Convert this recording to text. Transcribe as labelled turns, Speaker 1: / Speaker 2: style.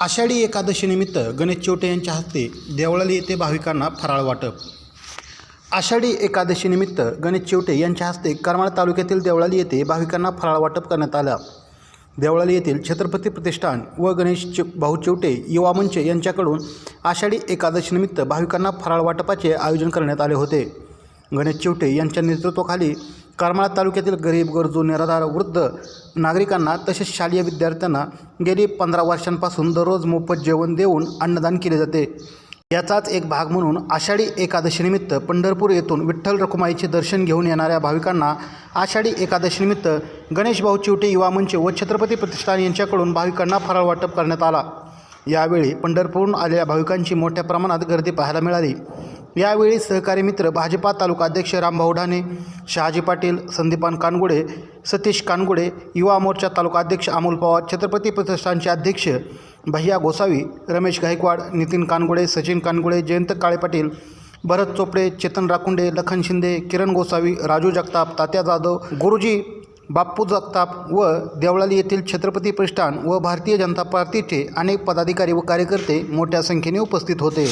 Speaker 1: आषाढी एकादशीनिमित्त गणेश चिवटे यांच्या हस्ते देवळाली येथे भाविकांना फराळ वाटप. आषाढी एकादशीनिमित्त गणेश चिवटे यांच्या हस्ते करमाळ तालुक्यातील देवळाली येथे भाविकांना फराळ वाटप करण्यात आला. देवळाली येथील छत्रपती प्रतिष्ठान व गणेश चि भाऊ चिवटे युवा मंच यांच्याकडून आषाढी एकादशीनिमित्त भाविकांना फराळ वाटपाचे आयोजन करण्यात आले होते. गणेश चिवटे यांच्या नेतृत्वाखाली करमाळा तालुक्यातील गरीब गरजू निराधार वृद्ध नागरिकांना तसेच शालेय विद्यार्थ्यांना गेली पंधरा वर्षांपासून दररोज मोफत जेवण देऊन अन्नदान केले जाते. याचाच एक भाग म्हणून आषाढी एकादशीनिमित्त पंढरपूर येथून विठ्ठल रखुमाईचे दर्शन घेऊन येणाऱ्या भाविकांना आषाढी एकादशीनिमित्त गणेश भाऊ चिवटे युवा मंच व छत्रपती प्रतिष्ठान यांच्याकडून भाविकांना फराळ वाटप करण्यात आला. यावेळी पंढरपूरहून आलेल्या भाविकांची मोठ्या प्रमाणात गर्दी पाहायला मिळाली. यावेळी सहकारी मित्र भाजपा तालुका अध्यक्ष रामभाऊ ढाणे शहाजी पाटील संदीपान कानगुडे सतीश कानगुडे युवा मोर्चा तालुका अध्यक्ष अमोल पवार छत्रपती प्रतिष्ठानचे अध्यक्ष भैया गोसावी रमेश गायकवाड नितीन कानगुडे सचिन कानगुडे जयंत काळे पाटील भरत चोपडे चेतन राकुंडे लखन शिंदे किरण गोसावी राजू जगताप तात्या जाधव गुरुजी बाप्पू जगताप व देवळाली येथील छत्रपती प्रतिष्ठान व भारतीय जनता पार्टीचे अनेक पदाधिकारी व कार्यकर्ते मोठ्या संख्येने उपस्थित होते.